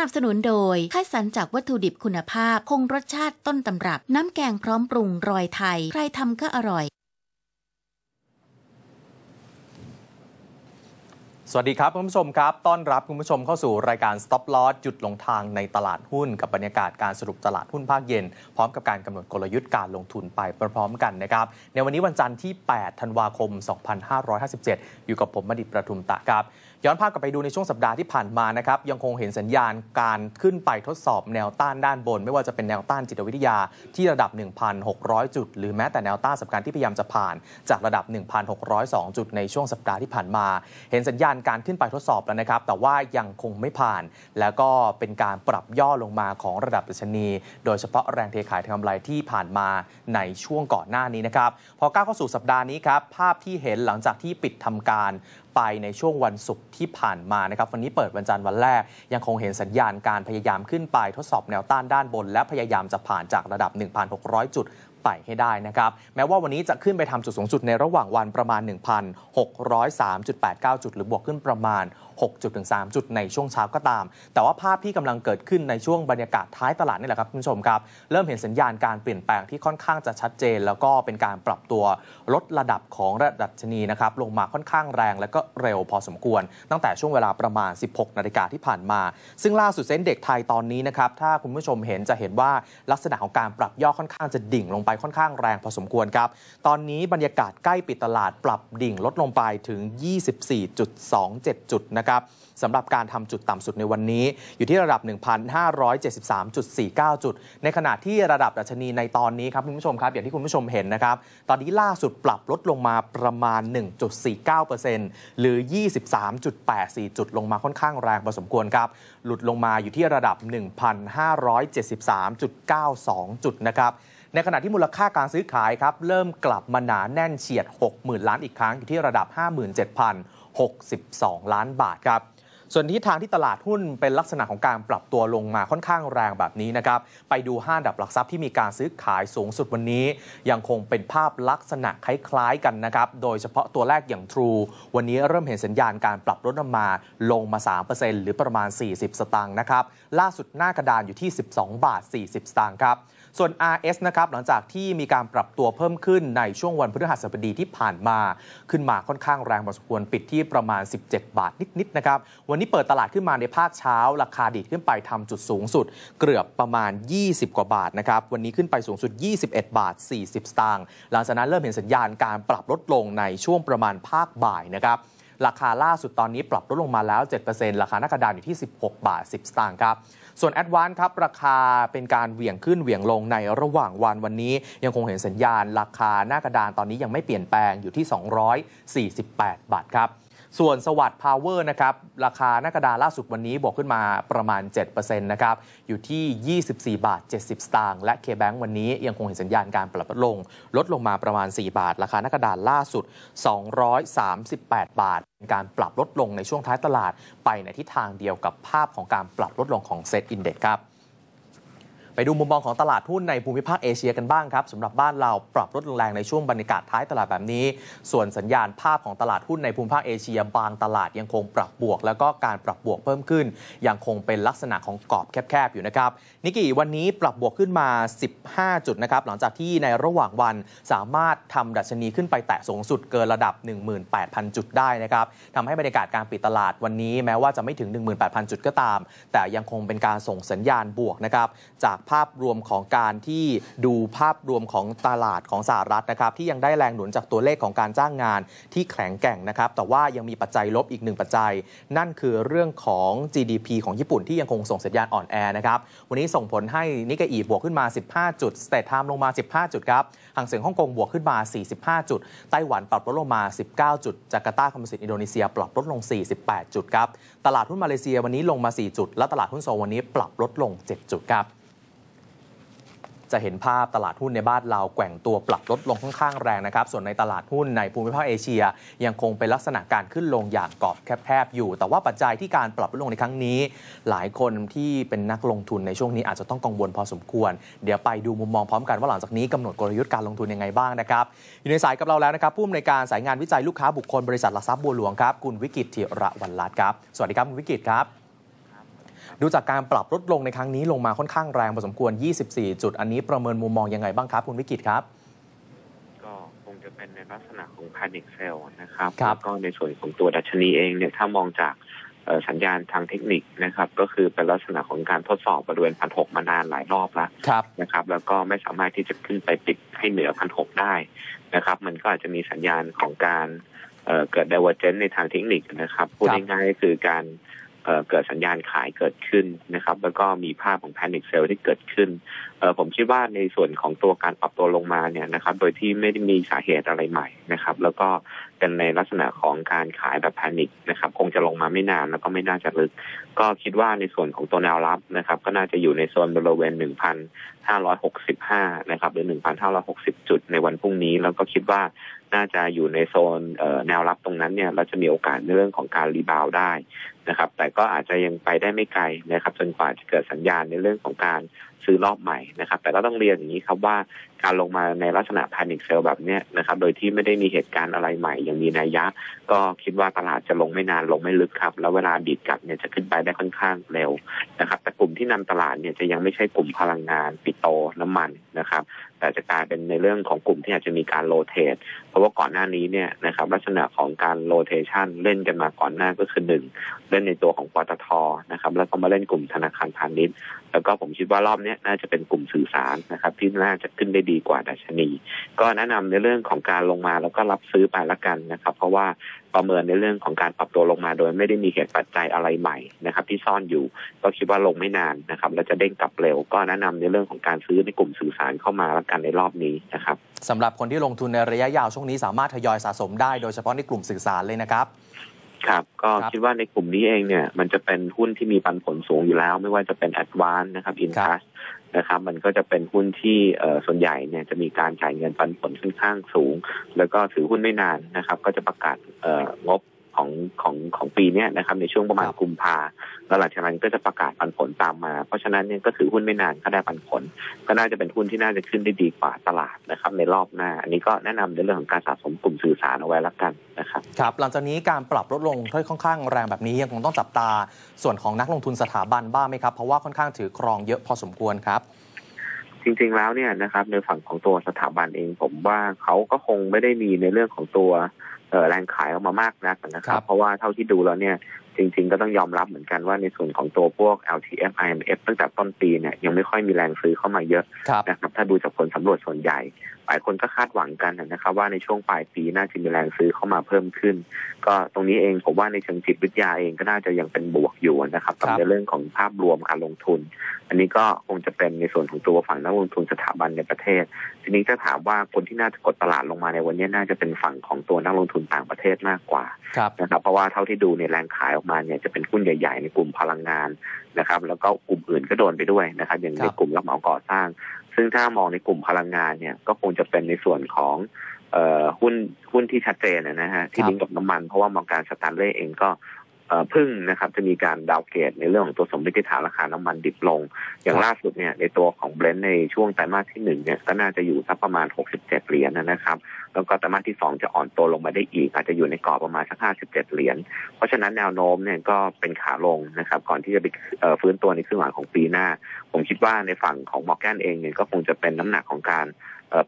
นับสนุนโดยค่ายสันจากวัตถุดิบคุณภาพ คงรสชาติต้นตำรับ น้ำแกงพร้อมปรุงรอยไทย ใครทำก็อร่อย สวัสดีครับคุณผู้ชมครับ ต้อนรับคุณผู้ชมเข้าสู่รายการ Stop Loss จุดลงทางในตลาดหุ้น กับบรรยากาศการสรุปตลาดหุ้นภาคเย็น พร้อมกับการกำหนดกลยุทธ์การลงทุนไปพร้อมๆกันนะครับ ในวันนี้วันจันทร์ที่ 8 ธันวาคม 2557 อยู่กับผมมดิตประทุมตะครับ ย้อนภาพกลับไปดูในช่วงสัปดาห์ที่ผ่านมานะครับยังคงเห็นสัญญาณการขึ้นไปทดสอบแนวต้านด้านบน ไม่ว่าจะเป็นแนวต้านจิตวิทยาที่ระดับ 1,600 จุด หรือแม้แต่แนวต้านสำคัญที่พยายามจะผ่านจากระดับ 1,602 จุดในช่วงสัปดาห์ที่ผ่านมา เห็นสัญญาณการขึ้นไปทดสอบแล้วนะครับ แต่ว่ายังคงไม่ผ่าน แล้วก็เป็นการปรับย่อลงมาของระดับดัชนี โดยเฉพาะแรงเทขายทางกำไรที่ผ่านมาในช่วงก่อนหน้านี้นะครับพอก้าวเข้าสู่สัปดาห์นี้ครับภาพที่เห็นหลังจากที่ปิดทำการไปในช่วงวันศุกร์ที่ผ่านมานะครับวันนี้เปิดวันจันทร์วันแรก ยังคงเห็นสัญญาณการพยายามขึ้นไปทดสอบแนวต้านด้านบน และพยายามจะผ่านจากระดับ 1,600 จุด ไปให้ได้นะครับแม้ว่าวันนี้จะขึ้นไปทำจุดสูงสุดในระหว่างวันประมาณ 1,603.89 จุด หรือบวกขึ้นประมาณ6จุดถึง3จุดในช่วงเช้าก็ตาม แต่ว่าภาพที่กำลังเกิดขึ้นในช่วงบรรยากาศท้ายตลาดนี่แหละครับคุณผู้ชมครับ เริ่มเห็นสัญญาณการเปลี่ยนแปลงที่ค่อนข้างจะชัดเจน แล้วก็เป็นการปรับตัวลดระดับของระดับชนีนะครับลงมาค่อนข้างแรงและก็เร็วพอสมควร ตั้งแต่ช่วงเวลาประมาณ 16 นาฬิกาที่ผ่านมา ซึ่งล่าสุดเซ็นเด็กไทยตอนนี้นะครับถ้าคุณผู้ชมเห็นจะเห็นว่าลักษณะของการปรับย่อค่อนข้างจะดิ่งลงไปค่อนข้างแรงพอสมควรครับ ตอนนี้บรรยากาศใกล้ปิดตลาดปรับดิ่งลดลงไปถึง 24.27 จุดนะครับสำหรับการทำจุดต่ำสุดในวันนี้ อยู่ที่ระดับ 1,573.49 จุด ในขณะที่ระดับดัชนีในตอนนี้ครับคุณผู้ชมครับอย่างที่คุณผู้ชมเห็นนะครับ ตอนนี้ล่าสุดปรับลดลงมาประมาณ 1.49%หรือ 23.84 จุดลงมาค่อนข้างแรงพอสมควรครับ หลุดลงมาอยู่ที่ระดับ 1,573.92 จุดนะครับ ในขณะที่มูลค่าการซื้อขายครับเริ่มกลับมาหนาแน่นเฉียด 60,000 ล้านอีกครั้งอยู่ที่ระดับ 57,062 ล้านบาทครับ ส่วนทิศทางที่ตลาดหุ้นเป็นลักษณะของการปรับตัวลงมาค่อนข้างแรงแบบนี้นะครับไปดูห้าดับหลักทรัพย์ที่มีการซื้อขายสูงสุดวันนี้ ยังคงเป็นภาพลักษณะคล้ายๆกันนะครับโดยเฉพาะตัวแรกอย่าง True วันนี้เริ่มเห็นสัญญาณการปรับลดลงมาลงมา 3%หรือประมาณ 40 สตางค์นะครับล่าสุดหน้ากระดานอยู่ที่ 12 บาท 40 สตางค์ครับส่วน RS นะครับหลังจากที่มีการปรับตัวเพิ่มขึ้นในช่วงวันพฤหัสบดีที่ผ่านมา ขึ้นมาค่อนข้างแรงพอสมควรปิดที่ประมาณ 17 บาทนิดๆนะครับวันนี้เปิดตลาดขึ้นมาในภาคเช้า ราคาดีดขึ้นไปทำจุดสูงสุด เกือบประมาณ 20 กว่าบาทนะครับวันนี้ขึ้นไปสูงสุด 21 บาท 40 สตางค์หลังจากนั้นเริ่มเห็นสัญญาณการปรับลดลงในช่วงประมาณภาคบ่ายนะครับราคาล่าสุดตอนนี้ปรับลดลงมาแล้ว 7%ราคาหน้ากระดานอยู่ที่ 16 บาท 10 สตางค์ครับ ส่วนแอดวานครับ ราคาเป็นการเหวี่ยงขึ้นเหวี่ยงลงในระหว่างวันวันนี้ ยังคงเห็นสัญญาณ ราคาหน้ากระดานตอนนี้ยังไม่เปลี่ยนแปลงอยู่ที่ 248 บาทครับ ส่วนสวัสด์พาวเวอร์นะครับราคาหน้ากระดานล่าสุดวันนี้บวกขึ้นมาประมาณ7%นะครับอยู่ที่ 24 บาท 70 สตางค์และ K-Bank วันนี้ยังคงเห็นสัญญาณการปรับลดลง ลดลงมาประมาณ 4 บาท ราคาหน้ากระดานล่าสุด 238 บาทเป็นการปรับลดลงในช่วงท้ายตลาดไปในทิศทางเดียวกับภาพของการปรับลดลงของเซตอินเด็กซ์ครับ ดูมุมมองของตลาดหุ้นในภูมิภาคเอเชียกันบ้างครับสำหรับบ้านเราปรับลดลงแรงในช่วงบรรยากาศท้ายตลาดแบบนี้ ส่วนสัญญาณภาพของตลาดหุ้นในภูมิภาคเอเชีย บางตลาดยังคงปรับบวก แล้วก็การปรับบวกเพิ่มขึ้น ยังคงเป็นลักษณะของกรอบแคบๆอยู่นะครับนิกกี้วันนี้ปรับบวกขึ้นมา 15 จุดนะครับหลังจากที่ในระหว่างวันสามารถทำดัชนีขึ้นไปแตะสูงสุดเกินระดับ 18,000 จุดได้นะครับทำให้บรรยากาศการปิดตลาดวันนี้แม้ว่าจะไม่ถึง 18,000 จุดก็ตาม แต่ยังคงเป็นการส่งสัญญาณบวกนะครับจากภาพรวมของการที่ดูภาพรวมของตลาดของสหรัฐนะครับที่ยังได้แรงหนุนจากตัวเลขของการจ้างงานที่แข็งแกร่งนะครับ แต่ว่ายังมีปัจจัยลบอีกหนึ่งปัจจัย นั่นคือเรื่องของ GDP ของญี่ปุ่นที่ยังคงส่งสัญญาณอ่อนแอนะครับ วันนี้ส่งผลให้นิกเกอีบวกขึ้นมา 15 จุดสเตทไทม์ลงมา 15 จุดครับห่างเสียงฮ่องกงบวกขึ้นมา 45 จุด ไต้หวันปรับลดลงมา 19 จุด จาการ์ตาคอมมิวนิสต์อินโดนีเซีย ปรับลดลง 48 จุดครับ ตลาดหุ้นมาเลเซียวันนี้ลงมา 4 จุด และตลาดหุ้นโซลวันนี้ปรับลดลง 7 จุดครับ จะเห็นภาพตลาดหุ้นในบ้านเราแกว่งตัวปรับลดลงค่อนข้างแรงนะครับ ส่วนในตลาดหุ้นในภูมิภาคเอเชีย ยังคงเป็นลักษณะการขึ้นลงอย่างกรอบแคบๆอยู่ แต่ว่าปัจจัยที่การปรับลดลงในครั้งนี้ หลายคนที่เป็นนักลงทุนในช่วงนี้อาจจะต้องกังวลพอสมควร เดี๋ยวไปดูมุมมองพร้อมกันว่าหลังจากนี้กำหนดกลยุทธ์การลงทุนยังไงบ้างนะครับ อยู่ในสายกับเราแล้วนะครับผู้อำนวยการสายงานวิจัยลูกค้าบุคคลบริษัทหลักทรัพย์บัวหลวงครับคุณวิกิตธิระวันรัตน์ครับสวัสดีครับคุณวิกิตครับ ดูจากการปรับลดลงในครั้งนี้ลงมาค่อนข้างแรงพอสมควร 24 จุด อันนี้ประเมินมุมมองยังไงบ้างครับ คุณวิกิตครับ ก็คงจะเป็นในลักษณะของ panic sell นะครับครับแล้วก็ในส่วนของตัวดัชนีเองเนี่ยถ้ามองจากเอ่อสัญญาณทางเทคนิคนะครับ ก็คือเป็นลักษณะของการทดสอบบริเวณพันหกมานานหลายรอบแล้วครับนะครับ แล้วก็ไม่สามารถที่จะขึ้นไปปิดให้เหนือพันหกได้นะครับ มันก็อาจจะมีสัญญาณของการเอ่อเกิด divergence ในทางเทคนิคนะครับ พูดครับง่ายๆก็คือการ เกิดสัญญาณขายเกิดขึ้นนะครับ แล้วก็มีภาพของ panic sell ที่เกิดขึ้น ผมคิดว่าในส่วนของตัวการปรับตัวลงมาเนี่ยนะครับ โดยที่ไม่ได้มีสาเหตุอะไรใหม่นะครับ แล้วก็เป็นในลักษณะของการขายแบบแพนิคนะครับ คงจะลงมาไม่นานแล้วก็ไม่น่าจะลึก ก็คิดว่าในส่วนของตัวแนวรับนะครับ ก็น่าจะอยู่ในโซนบริเวณ 1,565 นะครับ หรือ 1,560 จุดในวันพรุ่งนี้ แล้วก็คิดว่าน่าจะอยู่ในโซนแนวรับตรงนั้นเนี่ย เราจะมีโอกาสในเรื่องของการรีบาวได้ นะครับ แต่ก็อาจจะยังไปได้ไม่ไกลนะครับ จนกว่าจะเกิดสัญญาณในเรื่องของการ ซื้อรอบใหม่นะครับ แต่ก็ต้องเรียนอย่างนี้ครับว่าการลงมาในลักษณะ panic sell แบบนี้นะครับ โดยที่ไม่ได้มีเหตุการณ์อะไรใหม่ อย่างมีนัยยะ ก็คิดว่าตลาดจะลงไม่นานลงไม่ลึกครับ แล้วเวลาดีดกลับเนี่ยจะขึ้นไปได้ค่อนข้างเร็วนะครับ แต่กลุ่มที่นำตลาดเนี่ยจะยังไม่ใช่กลุ่มพลังงานปิโตรน้ำมันนะครับ แต่จะกลายเป็นในเรื่องของกลุ่มที่อาจจะมีการโรเตทเพราะว่าก่อนหน้านี้เนี่ยนะครับลักษณะของการโรเทชันเล่นกันมาก่อนหน้าก็คือหนึ่งเล่นในตัวของปตทนะครับ แล้วก็มาเล่นกลุ่มธนาคารพาณิชย์ แล้วก็ผมคิดว่ารอบนี้น่าจะเป็นกลุ่มสื่อสารนะครับ ที่น่าจะขึ้นได้ดีกว่าดัชนี ก็แนะนำในเรื่องของการลงมาแล้วก็รับซื้อไปละกันนะครับ เพราะว่าประเมินในเรื่องของการปรับตัวลงมาโดยไม่ได้มีเหตุปัจจัยอะไรใหม่นะครับ ที่ซ่อนอยู่ก็คิดว่าลงไม่นานนะครับแล้วจะเด้งกลับเร็ว ก็แนะนำในเรื่องของการซื้อในกลุ่มสื่อสารเข้ามาละกันในรอบนี้นะครับสำหรับคนที่ลงทุนในระยะยาวช่วงนี้สามารถทยอยสะสมได้โดยเฉพาะในกลุ่มสื่อสารเลยนะครับ ครับ ก็ครับคิดว่าในกลุ่มนี้เองเนี่ย มันจะเป็นหุ้นที่มีปันผลสูงอยู่แล้ว ไม่ว่าจะเป็น a d v a n c e นะครับ i n t a s นะครับ มันก็จะเป็นหุ้นที่เอ่อส่วนใหญ่เนี่ยจะมีการจ่ายเงินปันผลค่อนข้างสูง แล้วก็ถือหุ้นไม่นานนะครับ ก็จะประกาศเอ่องบ ของของของปีเนี้ยนะครับในช่วงประมาณครับกุมภาแล้วหลังจากนั้นก็จะประกาศปันผลตามมา เพราะฉะนั้นเนี่ยก็ถือหุ้นไม่นานก็ได้ปันผล ก็น่าจะเป็นหุ้นที่น่าจะขึ้นได้ดีกว่าตลาดนะครับในรอบหน้า อันนี้ก็แนะนำในเรื่องของการสะสมกลุ่มสื่อสารเอาไว้ละกันนะครับครับหลังจากนี้การปรับลดลงค่อนข้างแรงแบบนี้ยังคงต้องจับตาส่วนของนักลงทุนสถาบันบ้างไหมครับเพราะว่าค่อนข้างถือครองเยอะพอสมควรครับจริงๆแล้วเนี่ยนะครับในฝั่งของตัวสถาบันเองผมว่าเขาก็คงไม่ได้มีในเรื่องของตัวเอ่อ แรงขายออกมามากนักนะคครัรับบเพราะว่าเท่าที่ดูแล้วเนี่ย จริง ๆ ก็ต้องยอมรับเหมือนกันว่าในส่วนของตัวพวก LTF IMF ตั้งแต่ต้นปีเนี่ยยังไม่ค่อยมีแรงซื้อเข้ามาเยอะครับนะครับถ้าดูจากผลสำรวจส่วนใหญ่ หลายคนก็คาดหวังกันนะครับว่าในช่วงปลายปีน่าจะมีแรงซื้อเข้ามาเพิ่มขึ้น ก็ตรงนี้เองผมว่าในเชิงจิตวิทยาเองก็น่าจะยังเป็นบวกอยู่นะครับครักับบในเรื่องของภาพรวมการลงทุน อันนี้ก็คงจะเป็นในส่วนของตัวฝั่งนักลงทุนสถาบันในประเทศ ทีนี้ถ้าถามว่าคนที่น่าจะกดตลาดลงมาในวันนี้น่าจะเป็นฝั่งของตัวนักลงทุนต่างประเทศมากกว่าครับนะครับเพราะว่าเท่าที่ดูเนี่ยแรงขายออกมาเนี่ยจะเป็นหุ้นใหญ่ ๆ ในกลุ่มพลังงานนะครับ แล้วก็กลุ่มอื่นก็โดนไปด้วยนะครับ อย่างคในรับกลุ่มรับเหมาก่อสร้าง ซึ่งถ้ามองในกลุ่มพลังงานเนี่ยก็คงจะเป็นในส่วนของเอ่อหุ้นหุ้นที่ชัดเจนนะฮะที่ลิงก์กับน้ำมันเพราะว่ามองการสแตนเล่เองก็เอ่อเพึ่งนะครับจะมีการดาวเกรดในเรื่องของตัวสมมติฐานราคาน้ำมันดิบลง อย่างล่าสุดเนี่ยในตัวของเบรนท์ในช่วงไตรมาสที่หนึ่งเนี่ยก็น่าจะอยู่สักประมาณ 67 เหรียญนะครับ แล้วก็ไตรมาสที่สองจะอ่อนตัวลงมาได้อีก อาจจะอยู่ในกรอบประมาณสัก 57 เหรียญเพราะฉะนั้นแนวโน้มเนี่ยก็เป็นขาลงนะครับ ก่อนที่จะไปฟื้นตัวในครึ่งหลังของปีหน้า ผมคิดว่าในฝั่งของมอร์แกนเองเนี่ยก็คงจะเป็นน้ำหนักของการ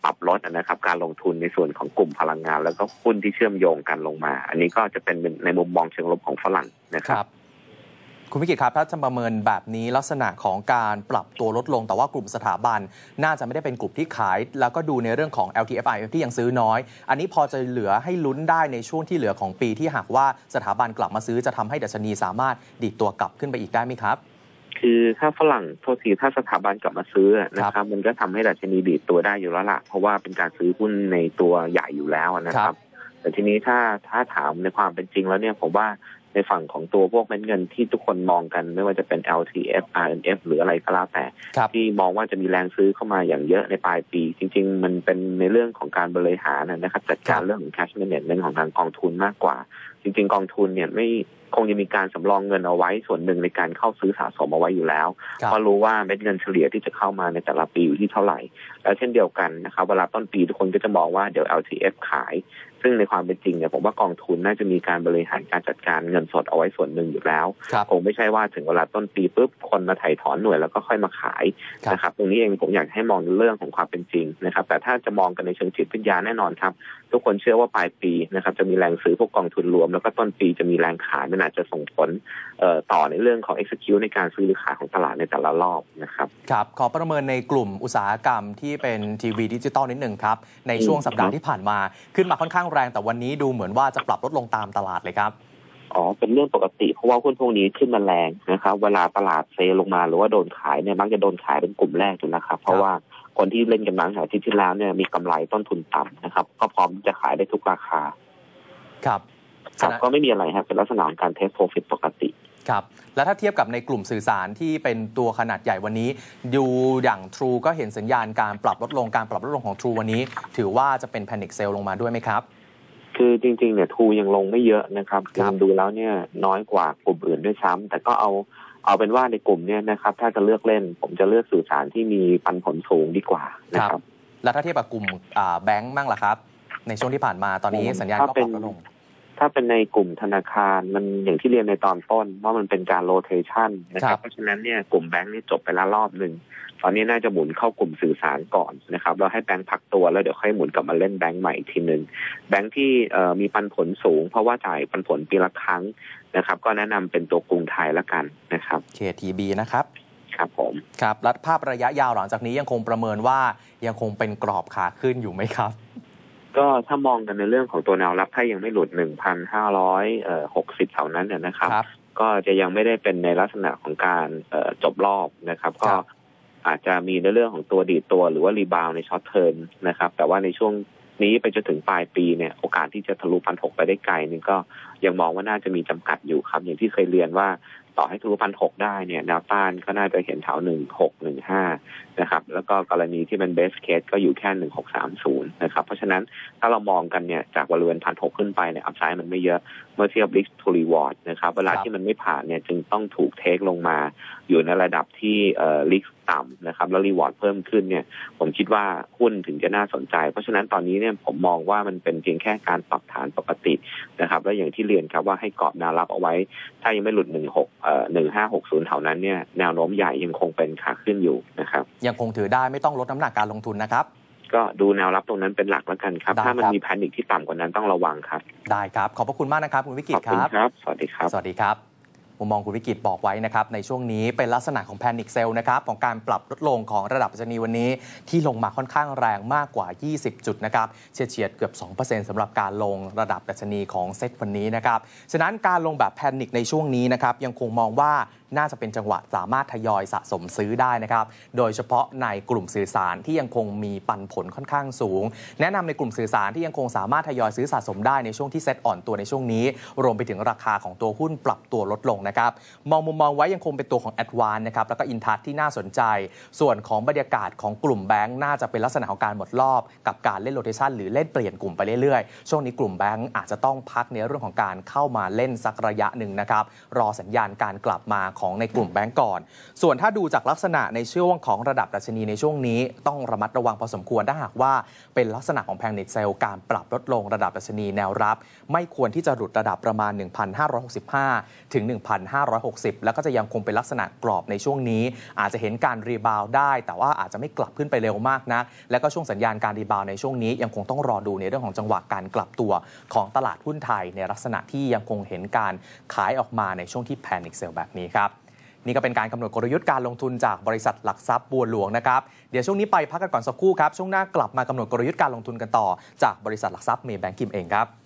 ปรับลดนะครับ การลงทุนในส่วนของกลุ่มพลังงาน แล้วก็หุ้นที่เชื่อมโยงกันลงมา อันนี้ก็จะเป็นในมุมมองเชิงลบของฝรั่งนะครับคุณวิกิตครับ ถ้าจะประเมินแบบนี้ลักษณะของการปรับตัวลดลง แต่ว่ากลุ่มสถาบัน น่าจะไม่ได้เป็นกลุ่มที่ขาย แล้วก็ดูในเรื่องของ LTFI ที่ยังซื้อน้อย อันนี้พอจะเหลือให้ลุ้นได้ในช่วงที่เหลือของปีที่หากว่าสถาบันกลับมาซื้อจะทำให้ดัชนีสามารถดีดตัวกลับขึ้นไปอีกได้ไหมครับ คือถ้าฝรั่งโทษทีถ้าสถาบันกลับมาซื้อนะครับ มันก็ทำให้ดัชนีดีดตัวได้อยู่แล้วล่ะเพราะว่าเป็นการซื้อหุ้นในตัวใหญ่อยู่แล้วนะคครัรับบแต่ทีนี้ถ้าถ้าถามในความเป็นจริงแล้วเนี่ยผมว่าในฝั่งของตัวพวกเม็ดเงินที่ทุกคนมองกันไม่ว่าจะเป็น LTF RMF หรืออะไรก็แล้วแต่ครับที่มองว่าจะมีแรงซื้อเข้ามาอย่างเยอะในปลายปี จริง ๆ มันเป็นในเรื่องของการบริหารนะครับจัดการครับเรื่องของ cash management ของทางกองทุนมากกว่า จริง ๆ กองทุนเนี่ยไม่ คงจะมีการสำรองเงินเอาไว้ส่วนหนึ่งในการเข้าซื้อสะสมเอาไว้อยู่แล้วครับเพราะรู้ว่าเม็ดเงินเฉลี่ยที่จะเข้ามาในแต่ละปีอยู่ที่เท่าไหร่ แล้วเช่นเดียวกันนะครับเวลาต้นปีทุกคนก็จะมองว่าเดี๋ยว LTF ขาย ซึ่งในความเป็นจริงเนี่ยผมว่ากองทุนน่าจะมีการบริหารการจัดการเงินสดเอาไว้ส่วนหนึ่งอยู่แล้วครับคงไม่ใช่ว่าถึงเวลาต้นปีปุ๊บคนมาถ่ายถอนหน่วยแล้วก็ค่อยมาขายครับนะครับตรงนี้เองผมอยากให้มองในเรื่องของความเป็นจริงนะครับ แต่ถ้าจะมองกันในเชิงจิตวิทยาแน่นอนครับ ทุกคนเชื่อว่าปลายปีนะครับจะมีแรงซื้อพวกกองทุนรวม แล้วก็ต้นปีจะมีแรงขายมันอาจจะส่งผลเอ่อต่อในเรื่องของ execute ในการซื้อหรือขายของตลาดในแต่ละรอบนะครับครับ ขอประเมินในกลุ่มอุตสาหกรรมที่เป็นทีวีดิจิตอลนิดหนึ่งครับ ในช่วงสัปดาห์ที่ผ่านมาขึ้นมาค่อนข้างแรง แต่วันนี้ดูเหมือนว่าจะปรับลดลงตามตลาดเลยครับอ๋อ เป็นเรื่องปกติเพราะว่าหุ้นพวกนี้ขึ้นมาแรงนะครับ เวลาตลาดเซลงมาหรือว่าโดนขายเนี่ยมักจะโดนขายเป็นกลุ่มแรกอยู่แล้วครับ เพราะว่าคนที่เล่นกันมาตั้งแต่อาทิตย์ที่แล้วเนี่ยมีกำไรต้นทุนต่ำนะครับ ก็พร้อมจะขายได้ทุกราคา ครับ ครับฉะนั้นก็ไม่มีอะไรครับเป็นลักษณะของการเทสโปรฟิตปกติครับแล้วถ้าเทียบกับในกลุ่มสื่อสารที่เป็นตัวขนาดใหญ่วันนี้ ดูอย่าง True ก็เห็นสัญญาณการปรับลดลงการปรับลดลงของ True วันนี้ ถือว่าจะเป็น Panic Sale ลงมาด้วยไหมครับ คือจริงๆเนี่ยทูยังลงไม่เยอะนะครับครับดูแล้วเนี่ยน้อยกว่ากลุ่มอื่นด้วยซ้ำแต่ก็เอาเอาเป็นว่าในกลุ่มเนี่ยนะครับถ้าจะเลือกเล่น ผมจะเลือกสื่อสารที่มีปันผลสูงดีกว่านะครับ แล้วถ้าเทียบกับกลุ่มอ่าแบงก์บ้างล่ะครับ ในช่วงที่ผ่านมาตอนนี้สัญญาณก็ปรับลดลง ถ้าเป็นในกลุ่มธนาคารมันอย่างที่เรียนในตอนต้น ว่ามันเป็นการโรเทชันนะคครัรับบเพราะฉะนั้นเนี่ยกลุ่มแบงก์นี่จบไปแล้วรอบหนึ่งตอนนี้น่าจะหมุนเข้ากลุ่มสื่อสารก่อนนะครับแล้วให้แบงก์พักตัวแล้วเดี๋ยวค่อยหมุนกลับมาเล่นแบงก์ใหม่อีกทีหนึ่งแบงก์ที่เอ่อมีปันผลสูง เพราะว่าจ่ายปันผลปีละครั้งนะครับ ก็แนะนำเป็นตัวกรุงไทยละกันนะครับ KTB นะครับครับผมครับแล้วภาพระยะยาวหลังจากนี้ยังคงประเมินว่ายังคงเป็นกรอบขาขึ้นอยู่ไหมครับ ก็ถ้ามองกันในเรื่องของตัวแนวรับถ้ายังไม่หลุด1,560แถวนั้นเนี่ยนะครับครับ ก็จะยังไม่ได้เป็นในลักษณะของการเอ่อจบรอบนะครับครัก็บอาจจะมีในเรื่องของตัวดีดตัวหรือว่ารีบาวในช็อตเทอมนะครับ แต่ว่าในช่วงนี้ไปจนถึงปลายปีเนี่ยโอกาสที่จะทะลุพันหกไปได้ไกลนี่ก็ยังมองว่าน่าจะมีจำกัดอยู่ครับ อย่างที่เคยเรียนว่า ต่อให้ทะลุพันหกได้เนี่ยแนวต้านก็น่าจะเห็นแถวหนึ่งหกหนึ่งห้านะครับ แล้วก็กรณีที่เป็นเบสเคสก็อยู่แค่หนึ่งหกสามศูนย์นะครับ เพราะฉะนั้นถ้าเรามองกันเนี่ยจากบริเวณพันหกขึ้นไปเนี่ยอัพไซด์มันไม่เยอะเมื่อเทียบ risk to reward นะครับ เวลาที่มันไม่ผ่านเนี่ยจึงต้องถูกเทคลงมาอยู่ในระดับที่เอ่อ risk ต่ำนะครับ แล้ว reward เพิ่มขึ้นเนี่ย ผมคิดว่าหุ้นถึงจะน่าสนใจ เพราะฉะนั้นตอนนี้เนี่ยผมมองว่ามันเป็นเพียงแค่การปรับฐานปกตินะครับ และอย่างที่เรียนครับว่าให้กรอบแนวรับเอาไว้ ถ้ายังไม่หลุด16เอ่อ1560เท่านั้นเนี่ยแนวโน้มใหญ่ยังคงเป็นขาขึ้นอยู่นะครับ ยังคงถือได้ไม่ต้องลดน้ำหนักการลงทุนนะครับ ก็ดูแนวรับตรงนั้นเป็นหลักแล้วกันครับได้ถ้ามันครับมีแพนิคที่ต่ำกว่านั้นต้องระวังครับ ได้ครับ ขอบพระคุณมากนะครับคุณวิกิขตอบคคุณรับครับ สวัสดีครับ สวัสดีครับ มุมมองคุณวิกิตบอกไว้นะครับในช่วงนี้เป็นลักษณะของแพนิคเซลนะครับของการปรับลดลงของระดับดัชนีวันนี้ ที่ลงมาค่อนข้างแรงมากกว่า 20 จุดนะครับเฉียดเฉียดเกือบ 2%สำหรับการลงระดับดัชนีของเซ็ตวันนี้นะครับฉะนั้นการลงแบบแพนิคในช่วงนี้นะครับยังคงมองว่า น่าจะเป็นจังหวะสามารถทยอยสะสมซื้อได้นะครับ โดยเฉพาะในกลุ่มสื่อสารที่ยังคงมีปันผลค่อนข้างสูง แนะนำในกลุ่มสื่อสารที่ยังคงสามารถทยอยซื้อสะสมได้ในช่วงที่เซ็ตอ่อนตัวในช่วงนี้ รวมไปถึงราคาของตัวหุ้นปรับตัวลดลงนะครับ มองมุมมองไว้ยังคงเป็นตัวของ a d v a n c e นะครับ แล้วก็อินทัที่น่าสนใจ ส่วนของบรรยากาศของกลุ่มแบงค์น่าจะเป็นลักษณะของการหมดรอบ กับการเล่นโรเทชันหรือเล่นเปลี่ยนกลุ่มไปเรื่อยๆ ช่วงนี้กลุ่มแบงค์อาจจะต้องพักในเรื่องของการเข้ามาเล่นสักระยะหนึ่งนะครับ รอสัญญาณการกลับมาของในกลุ่มแบงก์ก่อน ส่วนถ้าดูจากลักษณะในช่วงของระดับดัชนีในช่วงนี้ ต้องระมัดระวังพอสมควรถ้าหากว่าเป็นลักษณะของแพงเน็ตเซลการปรับลดลงระดับดัชนีแนวรับ ไม่ควรที่จะหลุดระดับประมาณ 1,565 ถึง 1,560 แล้วก็จะยังคงเป็นลักษณะกรอบในช่วงนี้ อาจจะเห็นการรีบาวได้ แต่ว่าอาจจะไม่กลับขึ้นไปเร็วมากนะแล้วก็ช่วงสัญญาณการรีบาวในช่วงนี้ยังคงต้องรอดูในเรื่องของจังหวะการกลับตัวของตลาดหุ้นไทยในลักษณะที่ยังคงเห็นการขายออกมาในช่วงที่แพนิคเซลแบบนี้ครับ นี่ก็เป็นการกำหนดกลยุทธ์การลงทุนจากบริษัทหลักทรัพย์บัวหลวงนะครับ เดี๋ยวช่วงนี้ไปพักกันก่อนสักครู่ครับ ช่วงหน้ากลับมากำหนดกลยุทธ์การลงทุนกันต่อ จากบริษัทหลักทรัพย์เมย์แบงกิมเองครับ